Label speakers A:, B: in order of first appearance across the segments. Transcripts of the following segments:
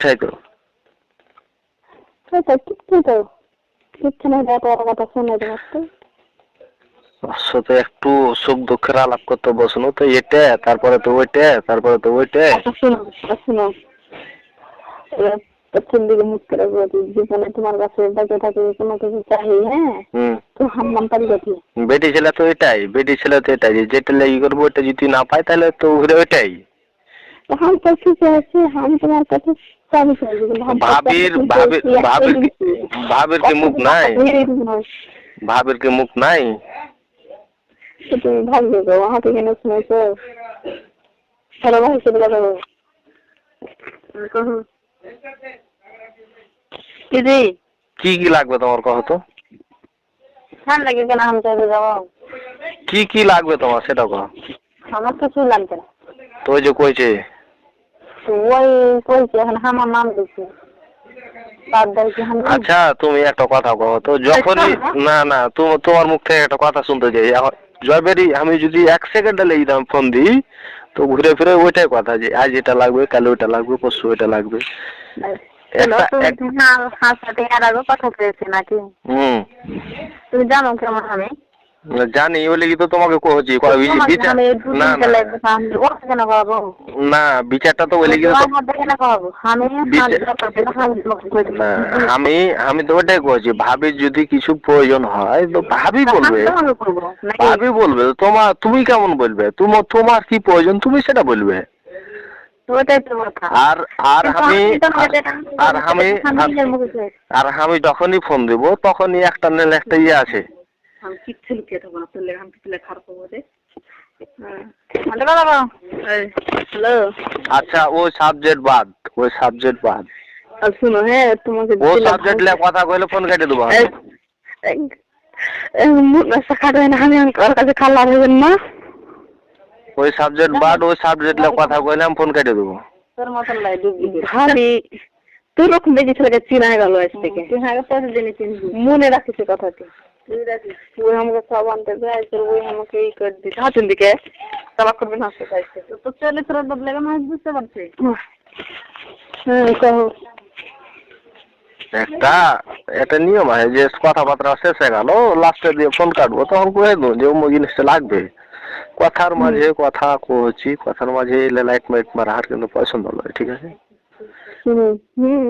A: তাই তো
B: তো তো কিচ্ছু তো কিচ্ছু না এত বড় কথা শুনে তোমার তো।
A: সাথে একটু সুখ দুঃখের আলাপ করতে বসনো তো এটা তারপরে তো ওইটা তারপরে তো ওইটা।
B: শুনো শুনো। পশ্চিম দিকে মুখ করে জীবনে তোমার কাছে বেঁচে থাকে কোনো কিছু চাই হ্যাঁ? তো হামলাম পারি গেছি
A: বেটি ছেলে তো এটাই বেটি ছেলে তো এটাই যে যেটা লেগে করব ওটা যদি না পাই তাহলে তো ঘুরে ওইটাই।
B: হাম তো ঠিক আছে হাম তোমার কাছে
A: ভাবির ভাবির ভাবির কি- ভাবির কি মুখ নাই? ভাবির কি মুখ নাই?
B: তুমি কেন শুনেছো ভাই দিদি।
A: কি কি লাগবে তোমার কহ তো?
B: লাগে কেন? যাব
A: কি কি লাগবে তোমার সেটা কহ।
B: আমার কিছু লাগবে না।
A: তো ওই যে কইছে
B: তো ওই কইছে এখন আমার নাম
A: আচ্ছা তুমি একটা কথা কহ তো যখনই না না তোমার মুখ থেকে একটা কথা শুনতে চাই। জয়বেরি আমি যদি এক সেকেন্ডে লেগে দাম ফোন দিই তো ঘুরে ফিরে ওইটাই কথা যে আজ এটা লাগবে কাল ওইটা লাগবে পরশু ওইটা লাগবে।
B: কথা নাকি?
A: হুম।
B: তুমি জানো কেমন আমি?
A: জানি ওই লেগে তো তোমাকে করা বিচার না না। বিচারটা তো ওই লেগে
B: আমি
A: আমি তো ওটাই কইছি ভাবি যদি কিছু প্রয়োজন হয় তো ভাবি বলবে। ভাবি বলবে তোমার তুমি কেমন বলবে? তোমার তোমার কি প্রয়োজন তুমি সেটা বলবে। আর আর আমি আর আমি আর আমি যখনই ফোন দিব তখনই একটা নেল একটা ইয়ে আছে
B: আমি কিচ্ছু লুকিয়ে থাকব না তোর লেগে আমি কিছু খারাপ হব রে হ্যালো
A: আচ্ছা ওই সাবজেক্ট বাদ ওই সাবজেক্ট বাদ।
B: আর শুনো হ্যাঁ তোমাকে
A: ও সাবজেক্ট নিয়ে কথা কইলে ফোন কেটে দেবো। আমি।
B: খাটো না আমি ওর কাছে না।
A: ওই সাবজেক্ট বাদ ওই সাবজেক্ট নিয়ে কথা কইলে আমি ফোন কেটে দেবো।
B: তোর মতন লাই ভাবি তুই রকম বেশি চিনা গেল আজ থেকে। মনে রাখিস কথাটি। রাখিস ওই আমাকে সব আনতে যায় ওই আমাকে এই করে দিতে হাতের দিকে তাবাক করবে না হাসতে চাইছে। তো চলে তোর বদলে মাছ বুঝতে পারছি। হ্যাঁ
A: একটা একটা নিয়ম আছে যে কথাবার্তা শেষ হয়ে গেল লাস্টে দিয়ে ফোন কাটবো তখন কয়ে দেবো যে অমুক জিনিসটা লাগবে। কথার মাঝে কথা কহছি কথার মাঝে এলে লাইট মাইট মারা আর কিন্তু পছন্দ নয় ঠিক আছে?
B: হুম হুম।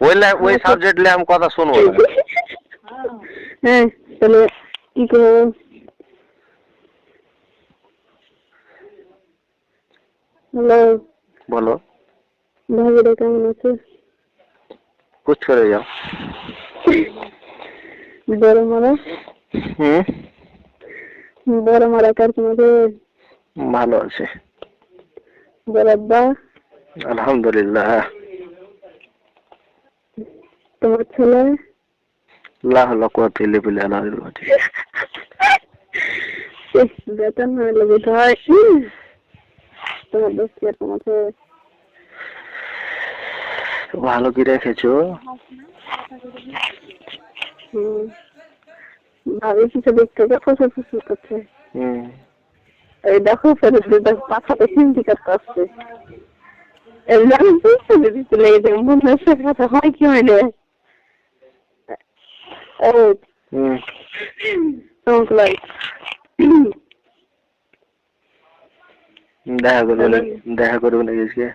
A: ওই ওই সাবজেক্ট নিয়ে আমি কথা শুনব না।
B: হ্যাঁ। তাহলে কি করব? হ্যালো?
A: বলো।
B: ভাবিরা কেমন আছে?
A: কুচ করে যাও।
B: বড় মারা?
A: হুম?
B: বড় মারা কার তোমাকে
A: ভালো আছে।
B: বড়
A: আলহামদুলিল্লাহ।
B: তোমার ছেলে?
A: লাহ লকুয়া তেলে পিলে আলহামদুলিল্লাহ
B: ইস, বেতন হয়ে লেগে হয়। তোমার দোস্ত আর তোমাকে?
A: ভালো কি রেখেছো?
B: ভাবি কিছু দেখতে গিয়ে ফসল ফসল করছে। এই দেখো ফেরত দিতে পাখাতে হিন্দি করতে আসছে। এই আমি বুঝতে দিতে লেগে মনে হচ্ছে কথা হয় কি হয় না? এই
A: হুম
B: তোমাকে লাগে
A: দেখা করবে না দেখা করবে না আজকে।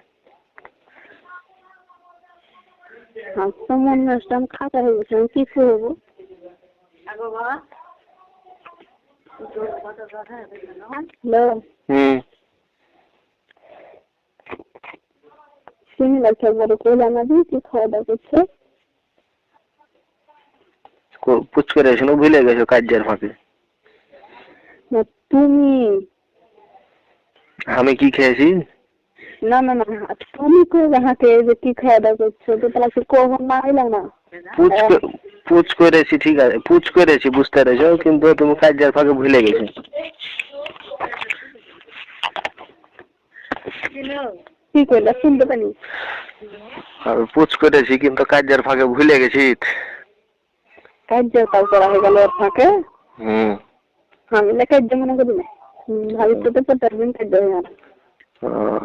B: আচ্ছা মনে হচ্ছে আমি খাতা হয়ে গেছে আমি কিছু হব। Hello
A: hmm.
B: চিনি লাগছে বড় কোলা নদী কি খাওয়া দাওয়া করছে?
A: পুচ করে এসে ভুলে গেছো কাজের ফাঁকে।
B: না তুমি।
A: আমি কি খেয়েছি?
B: না না না তুমি কই হাতে যে কি খাওয়া দাওয়া করছ? তো তাহলে সে কখন না না।
A: পুচ পুচ করেছি ঠিক আছে পুচ করেছি বুঝতে পেরেছ কিন্তু তুমি কাজের ফাঁকে ভুলে গেছো।
B: কি কইলা? শুনতে পানি
A: আমি পুচ করেছি কিন্তু কাজের ফাঁকে ভুলে গেছি।
B: কার্য তাও করা হয়ে গেল ওর ফাঁকে।
A: হুম।
B: আমি না কার্য মনে করি না। ভাবি তো তো প্রত্যেকদিন কার্য হয়ে। গেল